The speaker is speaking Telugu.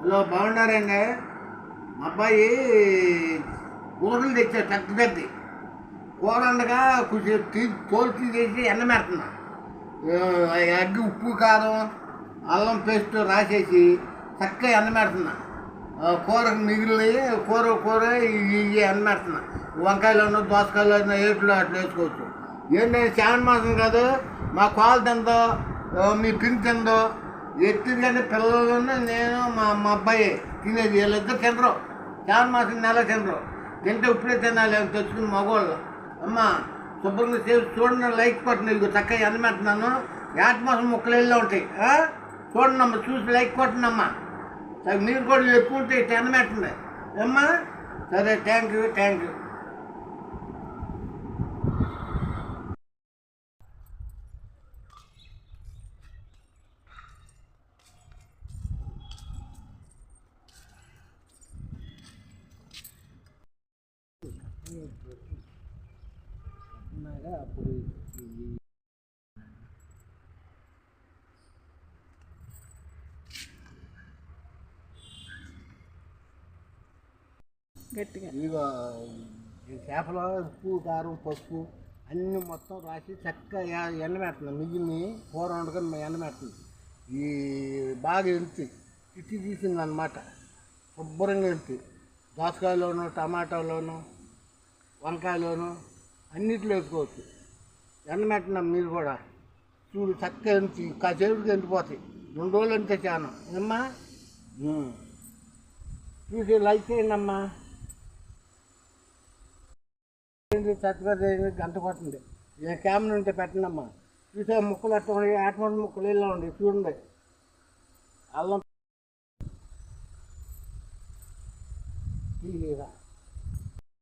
హలో బాగున్నారండి మా అబ్బాయి కూరలు తెచ్చాడు పెద్ద పెద్ద కూర ఉండగా కొంచెం తీ తోలు తీసేసి ఎండ అగ్గి ఉప్పు కారం అల్లం పేస్ట్ రాసేసి చక్కగా ఎండ పెడుతున్నా కూరకు మిగిలి కూర కూర ఇవి ఎండ పెడుతున్నా వంకాయలు దోసకాయలు ఏట్లు అట్లా వేసుకోవచ్చు. ఏంటంటే శ్రావణ మాసం కాదు మా కాలు తిందో మీ పిన్ తిందో ఎత్తుగానే పిల్లలను నేను మా మా అబ్బాయి తినేది. వీళ్ళిద్దరు తినరు. చాలా మాసం నెల తినరు. తింటే ఇప్పుడే తినాలి అని తెచ్చుకుని మగవాళ్ళు. అమ్మ శుభ్రంగా చేసి చూడండి లైక్ కొట్టను ఇదిగో చక్కగా ఎండబెట్టున్నాను ఏట మాసం ముక్కలు వెళ్ళి ఉంటాయి. చూడండమ్మా చూడండి చూసి లైక్ కొట్టండి మీరు కూడా ఎక్కువ ఉంటే ఇట్లా అమ్మా సరే థ్యాంక్ యూ థ్యాంక్ యూ అప్పుడు గట్టిగా. ఇదిగో చేపలు ఉప్పు కారం పసుపు అన్నీ మొత్తం రాసి చక్కగా ఎండబెడుతున్నాం మిగిలిని కూర వండుకొని ఎండబెడుతుంది ఈ బాగా ఎంతి తిట్టి తీసింది అనమాట శుభ్రంగా ఎంతి దోసకాయలోను టమాటాలోను వంకాయలోను అన్నిట్లో వేసుకోవచ్చు. ఎండబెట్టినాం మీరు కూడా. చూడు చక్కగా ఎంతి కాసేపుకి ఎండిపోతాయి. రెండు రోజులు ఎంతే చాను ఏమ్మా. చూసి లైక్ చేయండి అమ్మా. చక్కగా గంట పడుతుంది. ఏ కెమెరా ఉంటే పెట్టండమ్మా చూసే ముక్కలు అట్లా ఉండి ఆటమంటి ముక్కలు ఇలా ఉండి చూడండి. అల్లం. తీయరా